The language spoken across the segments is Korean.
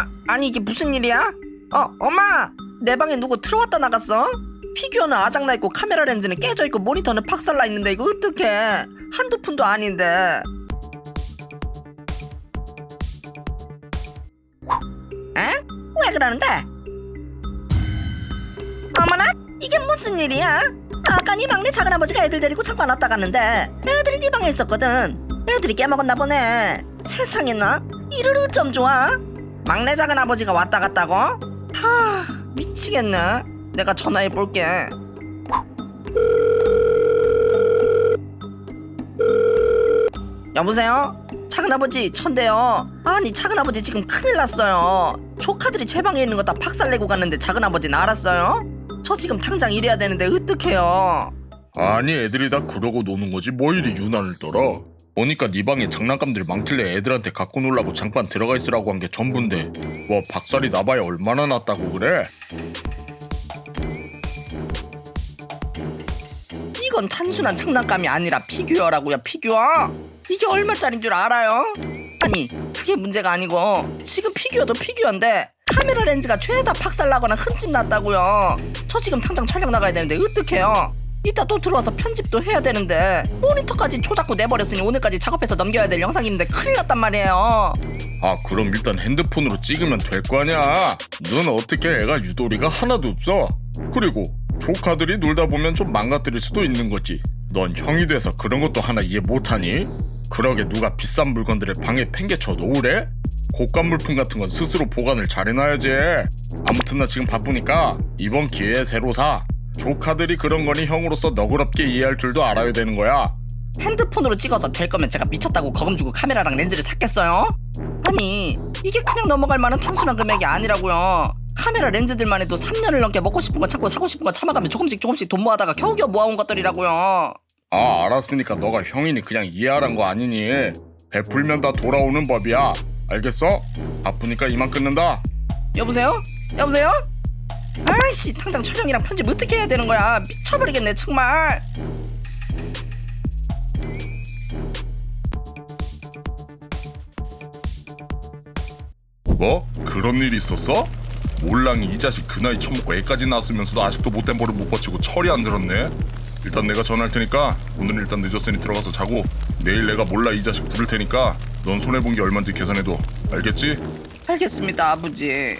아, 아니 이게 무슨 일이야? 어, 엄마! 내 방에 누구 들어왔다 나갔어? 피규어는 아작나 있고 카메라 렌즈는 깨져 있고 모니터는 박살나 있는데 이거 어떡해? 한두 푼도 아닌데. 에? 왜 그러는데? 어머나? 이게 무슨 일이야? 아까 네 막내 작은 아버지가 애들 데리고 잠깐 왔다 갔는데 애들이 네 방에 있었거든 애들이 깨먹었나 보네 세상에나 이를 어쩜 좋아? 막내 작은 아버지가 왔다 갔다고? 하 미치겠네. 내가 전화해 볼게. 여보세요? 작은아버지 천대요. 아니 작은아버지 지금 큰일 났어요. 조카들이 제 방에 있는 거 다 박살내고 갔는데 작은아버지는 알았어요? 저 지금 당장 일해야 되는데 어떡해요? 아니 애들이 다 그러고 노는 거지. 뭐 이리 유난을 떨어 보니까 네 방에 장난감들 많길래 애들한테 갖고 놀라고 잠깐 들어가 있으라고 한 게 전부인데 뭐 박살이 나봐야 얼마나 났다고 그래? 이건 단순한 장난감이 아니라 피규어라고요 피규어 이게 얼마짜린 줄 알아요? 아니 그게 문제가 아니고 지금 피규어도 피규어인데 카메라 렌즈가 죄다 박살나거나 흠집 났다고요 저 지금 당장 촬영 나가야 되는데 어떡해요 이따 또 들어와서 편집도 해야 되는데 모니터까지 초잡고 내버렸으니 오늘까지 작업해서 넘겨야 될 영상인데 큰일 났단 말이에요. 아 그럼 일단 핸드폰으로 찍으면 될 거 아니야? 넌 어떻게 애가 유도리가 하나도 없어? 그리고 조카들이 놀다 보면 좀 망가뜨릴 수도 있는 거지. 넌 형이 돼서 그런 것도 하나 이해 못하니? 그러게 누가 비싼 물건들을 방에 팽개쳐 놓으래? 고가 물품 같은 건 스스로 보관을 잘해놔야지. 아무튼 나 지금 바쁘니까 이번 기회에 새로 사 조카들이 그런 거니 형으로서 너그럽게 이해할 줄도 알아야 되는 거야 핸드폰으로 찍어서 될 거면 제가 미쳤다고 거금 주고 카메라랑 렌즈를 샀겠어요? 아니 이게 그냥 넘어갈 만한 단순한 금액이 아니라고요 카메라 렌즈들만 해도 3년을 넘게 먹고 싶은 거 찾고 사고 싶은 거 참아가며 조금씩 조금씩 돈 모아다가 겨우겨우 모아온 것들이라고요 아 알았으니까 너가 형이니 그냥 이해하란 거 아니니 베풀면 다 돌아오는 법이야 알겠어? 바쁘니까 이만 끊는다 여보세요? 여보세요? 아이씨 당장 촬영이랑 편집 어떻게 해야 되는 거야 미쳐버리겠네 정말 뭐? 그런 일이 있었어? 몰랑이 이 자식 그 나이 처먹고 애까지 낳았으면서도 아직도 못된 벌을 못 버티고 철이 안 들었네 일단 내가 전화할 테니까 오늘은 일단 늦었으니 들어가서 자고 내일 내가 몰라 이 자식 부를 테니까 넌 손해본 게 얼만지 계산해둬 알겠지? 알겠습니다 아버지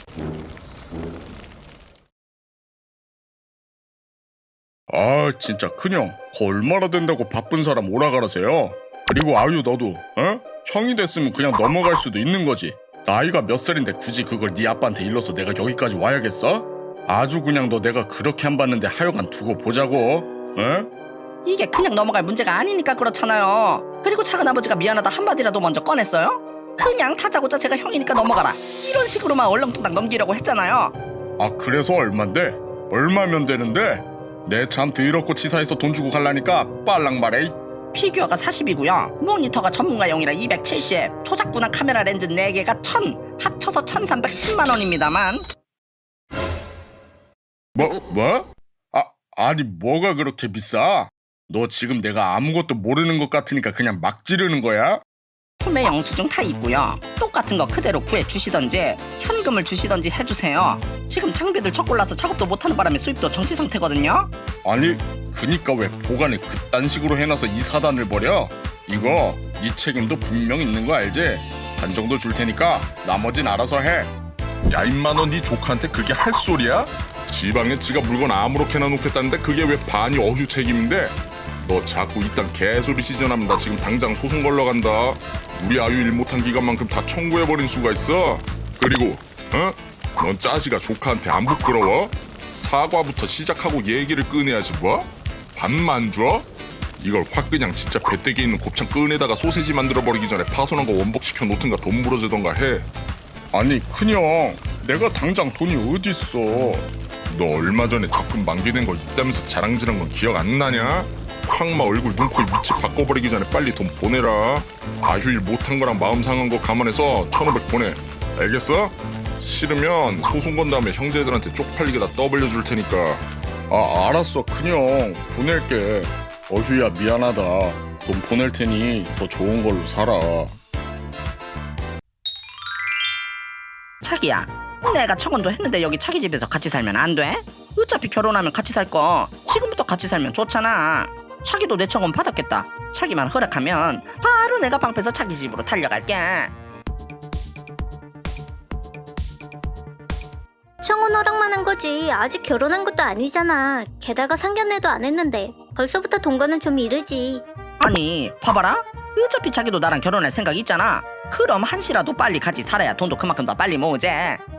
아 진짜 큰형 거 얼마나 된다고 바쁜 사람 오라가라세요 그리고 아유 너도 어? 형이 됐으면 그냥 넘어갈 수도 있는 거지 나이가 몇 살인데 굳이 그걸 네 아빠한테 일러서 내가 여기까지 와야겠어? 아주 그냥 너 내가 그렇게 안 봤는데 하여간 두고 보자고 어? 이게 그냥 넘어갈 문제가 아니니까 그렇잖아요 그리고 작은 아버지가 미안하다 한마디라도 먼저 꺼냈어요? 그냥 타자고자 제가 형이니까 넘어가라 이런 식으로만 얼렁뚱땅 넘기려고 했잖아요 아 그래서 얼만데? 얼마면 되는데? 내 참 더럽고 치사해서 돈 주고 갈라니까 빨랑 말해 이. 피규어가 40이고요. 모니터가 전문가용이라 270, 초작분한 카메라 렌즈 4개가 1000, 합쳐서 1310만 원입니다만 뭐? 뭐? 아, 아니 뭐가 그렇게 비싸? 너 지금 내가 아무것도 모르는 것 같으니까 그냥 막 지르는 거야? 구매 영수증 다 있고요. 똑같은 거 그대로 구해 주시던지 현금을 주시던지 해주세요. 지금 장비들 첫 골라서 작업도 못하는 바람에 수입도 정지 상태거든요. 아니 그니까 왜 보관을 그딴 식으로 해놔서 이 사단을 벌여? 이거 네 책임도 분명 있는 거 알지? 반 정도 줄 테니까 나머진 알아서 해. 야 임마 너네 조카한테 그게 할 소리야? 지방에 지가 물건 아무렇게나 놓겠다는데 그게 왜 반이 어휴 책임인데? 너 자꾸 이딴 개소리 나 지금 당장 소송 걸러 간다. 우리 아유 일 못한 기간만큼 다 청구해버린 수가 있어. 그리고 어? 넌 짜시가 조카한테 안 부끄러워? 사과부터 시작하고 얘기를 꺼내야지 뭐? 밥만 줘? 이걸 확 그냥 진짜 배때기 있는 곱창 꺼내다가 소세지 만들어 버리기 전에 파손한 거 원복시켜 놓든가 돈 물어주던가 해. 아니 큰형 내가 당장 돈이 어딨어? 너 얼마 전에 적금 만기된 거 있다면서 자랑질한 건 기억 안 나냐? 확마 얼굴 눈코 위치 바꿔버리기 전에 빨리 돈 보내라. 아휴일 못한 거랑 마음 상한 거 감안해서 1500 보내. 알겠어? 싫으면 소송 건 다음에 형제들한테 쪽팔리게 다 떠벌려 줄 테니까. 아 알았어 큰형 보낼게. 어휴야 미안하다. 돈 보낼 테니 더 좋은 걸로 살아. 자기야 내가 청혼도 했는데 여기 자기 집에서 같이 살면 안 돼? 어차피 결혼하면 같이 살 거 지금부터 같이 살면 좋잖아 자기도 내 청혼 받았겠다. 자기만 허락하면 바로 내가 방패서 자기 집으로 달려갈게. 청혼 허락만 한 거지. 아직 결혼한 것도 아니잖아. 게다가 상견례도 안 했는데 벌써부터 동거는 좀 이르지. 아니 봐봐라. 어차피 자기도 나랑 결혼할 생각 있잖아. 그럼 한시라도 빨리 같이 살아야 돈도 그만큼 더 빨리 모으지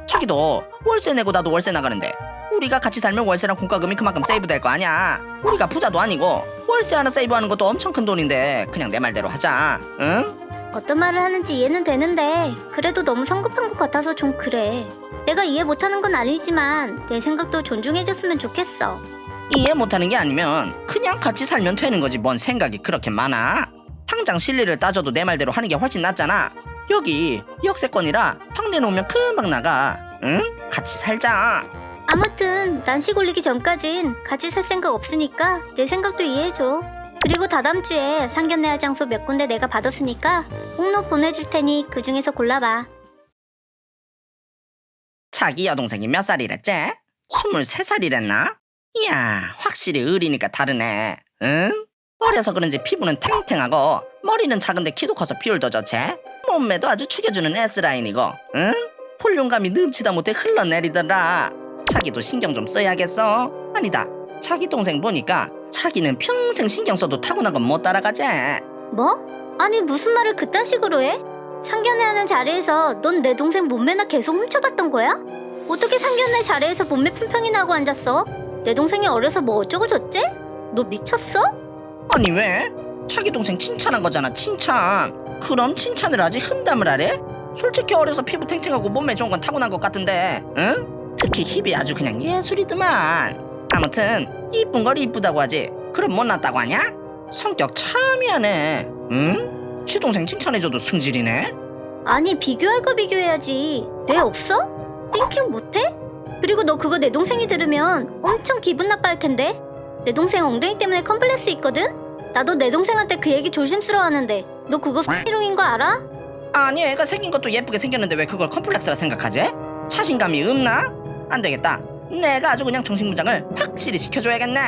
자기도 월세 내고 나도 월세 나가는데 우리가 같이 살면 월세랑 공과금이 그만큼 세이브 될 거 아니야 우리가 부자도 아니고 월세 하나 세이브하는 것도 엄청 큰 돈인데 그냥 내 말대로 하자 응? 어떤 말을 하는지 이해는 되는데 그래도 너무 성급한 것 같아서 좀 그래. 내가 이해 못하는 건 아니지만 내 생각도 존중해줬으면 좋겠어. 이해 못하는 게 아니면 그냥 같이 살면 되는 거지 뭔 생각이 그렇게 많아? 당장 실리를 따져도 내 말대로 하는 게 훨씬 낫잖아. 여기 역세권이라 방 내놓으면 금방 나가 응? 같이 살자 아무튼 난 시 골리기 전까진 같이 살 생각 없으니까 내 생각도 이해해줘 그리고 다다음 주에 상견례 할 장소 몇 군데 내가 받았으니까 목록 보내줄 테니 그 중에서 골라봐 자기 여동생이 몇 살이랬지? 23살이랬나? 이야 확실히 어리니까 다르네 응? 어려서 그런지 피부는 탱탱하고 머리는 작은데 키도 커서 비율도 좋지 몸매도 아주 죽여주는 S라인이고 응? 폴륨감이 넘치다 못해 흘러내리더라 자기도 신경 좀 써야겠어 아니다 자기 동생 보니까 자기는 평생 신경 써도 타고난 건 못 따라가지 뭐? 아니 무슨 말을 그딴 식으로 해? 상견례 하는 자리에서 넌 내 동생 몸매나 계속 훔쳐봤던 거야? 어떻게 상견례 자리에서 몸매 품평이 나고 앉았어? 내 동생이 어려서 뭐 어쩌고 저쩌? 너 미쳤어? 아니 왜? 자기 동생 칭찬한 거잖아 칭찬 그럼 칭찬을 하지 흠담을 하래? 솔직히 어려서 피부 탱탱하고 몸매 좋은 건 타고난 것 같은데 응? 특히 힙이 아주 그냥 예술이더만 아무튼 이쁜 걸 이쁘다고 하지 그럼 못났다고 하냐? 성격 참이하네 응? 지 동생 칭찬해줘도 승질이네 아니 비교할 거 비교해야지 뇌 없어? 띵킹 못해? 그리고 너 그거 내 동생이 들으면 엄청 기분 나빠할 텐데 내 동생 엉덩이 때문에 컴플렉스 있거든? 나도 내 동생한테 그 얘기 조심스러워하는데 너 그거 X롱인 거 알아? 아니 애가 생긴 것도 예쁘게 생겼는데 왜 그걸 컴플렉스라 생각하지? 자신감이 없나? 안 되겠다. 내가 아주 그냥 정신무장을 확실히 시켜줘야겠네.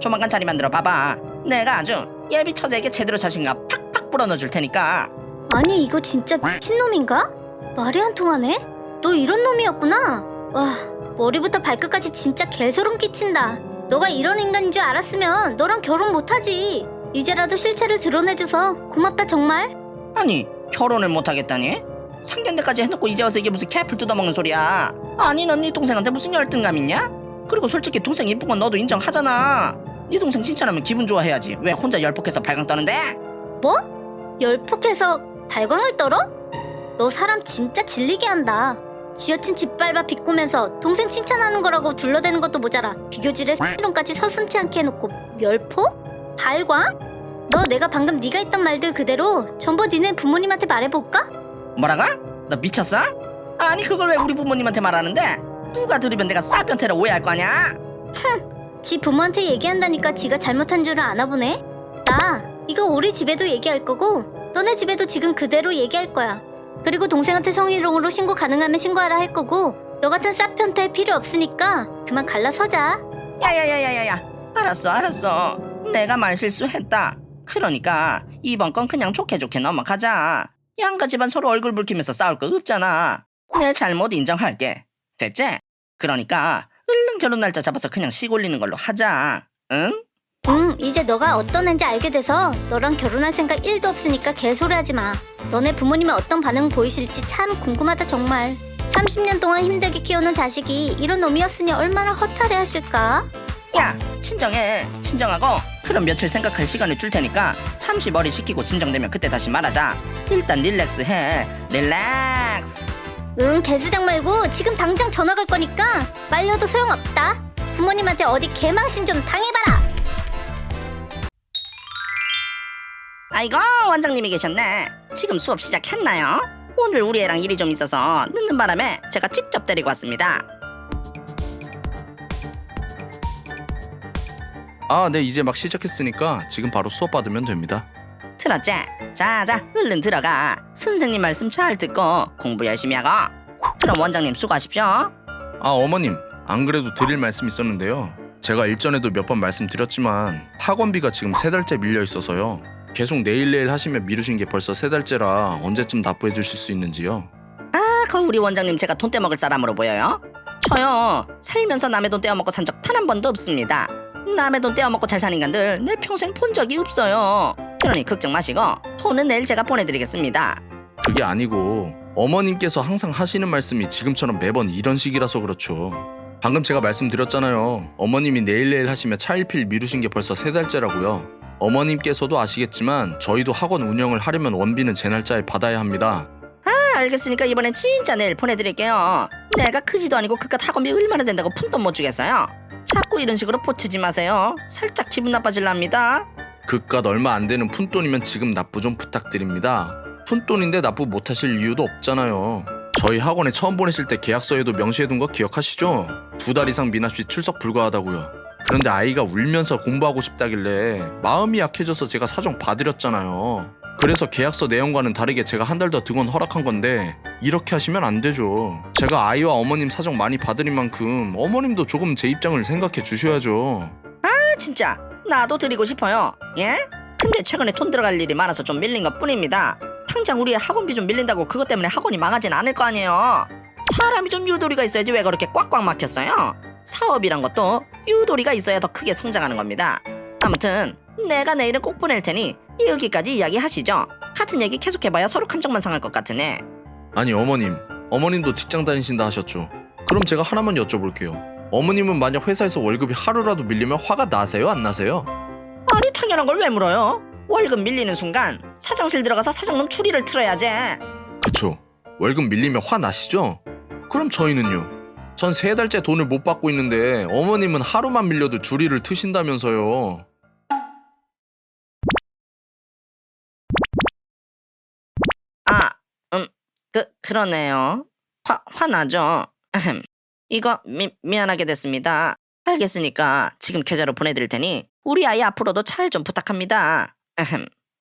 조만간 자리 만들어 봐봐. 내가 아주 예비 처제에게 제대로 자신감 팍팍 불어넣어 줄 테니까. 아니 이거 진짜 미친놈인가? 말이 안 통하네? 너 이런 놈이었구나 와 머리부터 발끝까지 진짜 개소름 끼친다 너가 이런 인간인 줄 알았으면 너랑 결혼 못하지 이제라도 실체를 드러내줘서 고맙다 정말 아니 결혼을 못 하겠다니? 상견례까지 해놓고 이제 와서 이게 무슨 캐플 뜯어먹는 소리야? 아니 넌 네 동생한테 무슨 열등감 있냐? 그리고 솔직히 동생 이쁜 건 너도 인정하잖아. 네 동생 칭찬하면 기분 좋아해야지. 왜 혼자 열폭해서 발광 떠는데? 뭐? 열폭해서 발광을 떨어? 너 사람 진짜 질리게 한다 지어친 짓밟아 비꼬면서 동생 칭찬하는 거라고 둘러대는 것도 모자라 비교질에 X롱까지 서슴치 않게 해놓고 멸포? 발광? 너 내가 방금 네가 했던 말들 그대로 전부 니네 부모님한테 말해볼까? 뭐라가? 너 미쳤어? 아니 그걸 왜 우리 부모님한테 말하는데? 누가 들으면 내가 싸변태라 오해할 거 아냐? 지 부모한테 얘기한다니까 지가 잘못한 줄을 아나 보네. 나 이거 우리 집에도 얘기할 거고 너네 집에도 지금 그대로 얘기할 거야. 그리고 동생한테 성희롱으로 신고 가능하면 신고하라 할 거고 너 같은 싸편태 필요 없으니까 그만 갈라서자. 야야야야야야 알았어 알았어 내가 말 실수했다 그러니까 이번 건 그냥 좋게 좋게 넘어가자 양가 집안 서로 얼굴 붉히면서 싸울 거 없잖아 내 잘못 인정할게 됐지? 그러니까 얼른 결혼 날짜 잡아서 그냥 시골리는 걸로 하자 응? 응, 이제 너가 어떤 애인지 알게 돼서 너랑 결혼할 생각 1도 없으니까 개소리 하지 마. 너네 부모님의 어떤 반응 보이실지 참 궁금하다 정말. 30년 동안 힘들게 키우는 자식이 이런 놈이었으니 얼마나 허탈해 하실까? 야 친정해 친정하고 그럼 며칠 생각할 시간을 줄 테니까 잠시 머리 식히고 진정되면 그때 다시 말하자 일단 릴렉스 해 릴렉스 응, 개수작 말고 지금 당장 전화 걸 거니까 말려도 소용없다. 부모님한테 어디 개망신 좀 당해봐라. 아이고 원장님이 계셨네 지금 수업 시작했나요? 오늘 우리 애랑 일이 좀 있어서 늦는 바람에 제가 직접 데리고 왔습니다 아, 네 이제 막 시작했으니까 지금 바로 수업 받으면 됩니다. 들었지? 자자 얼른 들어가 선생님 말씀 잘 듣고 공부 열심히 하고 그럼 원장님 수고하십시오. 아 어머님 안 그래도 드릴 말씀 있었는데요 제가 일전에도 몇 번 말씀드렸지만 학원비가 지금 세 달째 밀려 있어서요 계속 내일 내일 하시면 미루신 게 벌써 세 달째라 언제쯤 납부해 주실 수 있는지요 아, 그 우리 원장님 제가 돈 떼먹을 사람으로 보여요? 저요 살면서 남의 돈 떼어먹고 산 적 단 한 번도 없습니다. 남의 돈 떼어먹고 잘 사는 인간들 내 평생 본 적이 없어요. 그러니 걱정 마시고 돈은 내일 제가 보내드리겠습니다. 그게 아니고 어머님께서 항상 하시는 말씀이 지금처럼 매번 이런 식이라서 그렇죠 방금 제가 말씀드렸잖아요 어머님이 내일 내일 하시면 차일필 미루신 게 벌써 세 달째라고요 어머님께서도 아시겠지만 저희도 학원 운영을 하려면 원비는 제 날짜에 받아야 합니다 아, 알겠으니까 이번엔 진짜 내일 보내드릴게요. 내가 크지도 아니고 그깟 학원비 얼마나 된다고 푼돈 못 주겠어요. 자꾸 이런 식으로 보채지 마세요. 살짝 기분 나빠질랍니다. 그깟 얼마 안 되는 푼돈이면 지금 납부 좀 부탁드립니다. 푼돈인데 납부 못하실 이유도 없잖아요. 저희 학원에 처음 보내실 때 계약서에도 명시해둔 거 기억하시죠? 두 달 이상 미납 시 출석 불가하다고요. 그런데 아이가 울면서 공부하고 싶다길래 마음이 약해져서 제가 사정 봐드렸잖아요. 그래서 계약서 내용과는 다르게 제가 한 달 더 등원 허락한 건데 이렇게 하시면 안 되죠. 제가 아이와 어머님 사정 많이 봐드린 만큼 어머님도 조금 제 입장을 생각해 주셔야죠. 아, 진짜 나도 드리고 싶어요. 예? 근데 최근에 돈 들어갈 일이 많아서 좀 밀린 것 뿐입니다. 당장 우리 학원비 좀 밀린다고 그것 때문에 학원이 망하진 않을 거 아니에요. 사람이 좀 유도리가 있어야지 왜 그렇게 꽉꽉 막혔어요? 사업이란 것도 유도리가 있어야 더 크게 성장하는 겁니다. 아무튼 내가 내일은 꼭 보낼 테니 여기까지 이야기하시죠. 같은 얘기 계속해봐야 서로 감정만 상할 것 같으네. 아니 어머님 어머님도 직장 다니신다 하셨죠 그럼 제가 하나만 여쭤볼게요 어머님은 만약 회사에서 월급이 하루라도 밀리면 화가 나세요 안 나세요? 아니 당연한 걸 왜 물어요? 월급 밀리는 순간 사장실 들어가서 사장놈 추리를 틀어야지. 그쵸 월급 밀리면 화 나시죠? 그럼 저희는요 전 세 달째 돈을 못 받고 있는데 어머님은 하루만 밀려도 주리를 트신다면서요 아, 음, 그 그러네요. 화 화나죠. 이거 미, 미안하게 됐습니다. 알겠으니까 지금 계좌로 보내드릴 테니 우리 아이 앞으로도 잘 좀 부탁합니다. 아흠.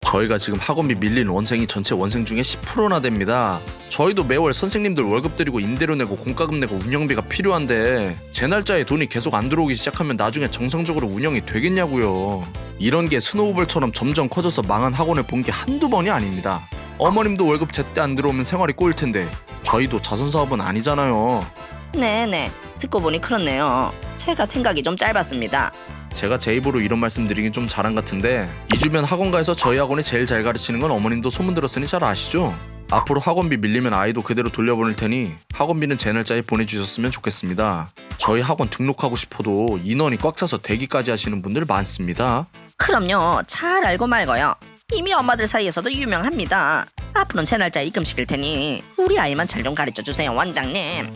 저희가 지금 학원비 밀린 원생이 전체 원생 중에 10%나 됩니다. 저희도 매월 선생님들 월급 드리고 임대료 내고 공과금 내고 운영비가 필요한데 제 날짜에 돈이 계속 안 들어오기 시작하면 나중에 정상적으로 운영이 되겠냐고요. 이런 게 스노우볼처럼 점점 커져서 망한 학원을 본 게 한두 번이 아닙니다. 어머님도 월급 제때 안 들어오면 생활이 꼬일 텐데 저희도 자선 사업은 아니잖아요. 네네. 듣고 보니 그렇네요. 제가 생각이 좀 짧았습니다. 제가 제 입으로 이런 말씀 드리긴 좀 자랑 같은데 이 주변 학원가에서 저희 학원이 제일 잘 가르치는 건 어머님도 소문 들었으니 잘 아시죠? 앞으로 학원비 밀리면 아이도 그대로 돌려보낼 테니 학원비는 제 날짜에 보내주셨으면 좋겠습니다. 저희 학원 등록하고 싶어도 인원이 꽉 차서 대기까지 하시는 분들 많습니다. 그럼요. 잘 알고 말고요. 이미 엄마들 사이에서도 유명합니다. 앞으로는 제 날짜에 입금시킬 테니 우리 아이만 잘 좀 가르쳐 주세요, 원장님.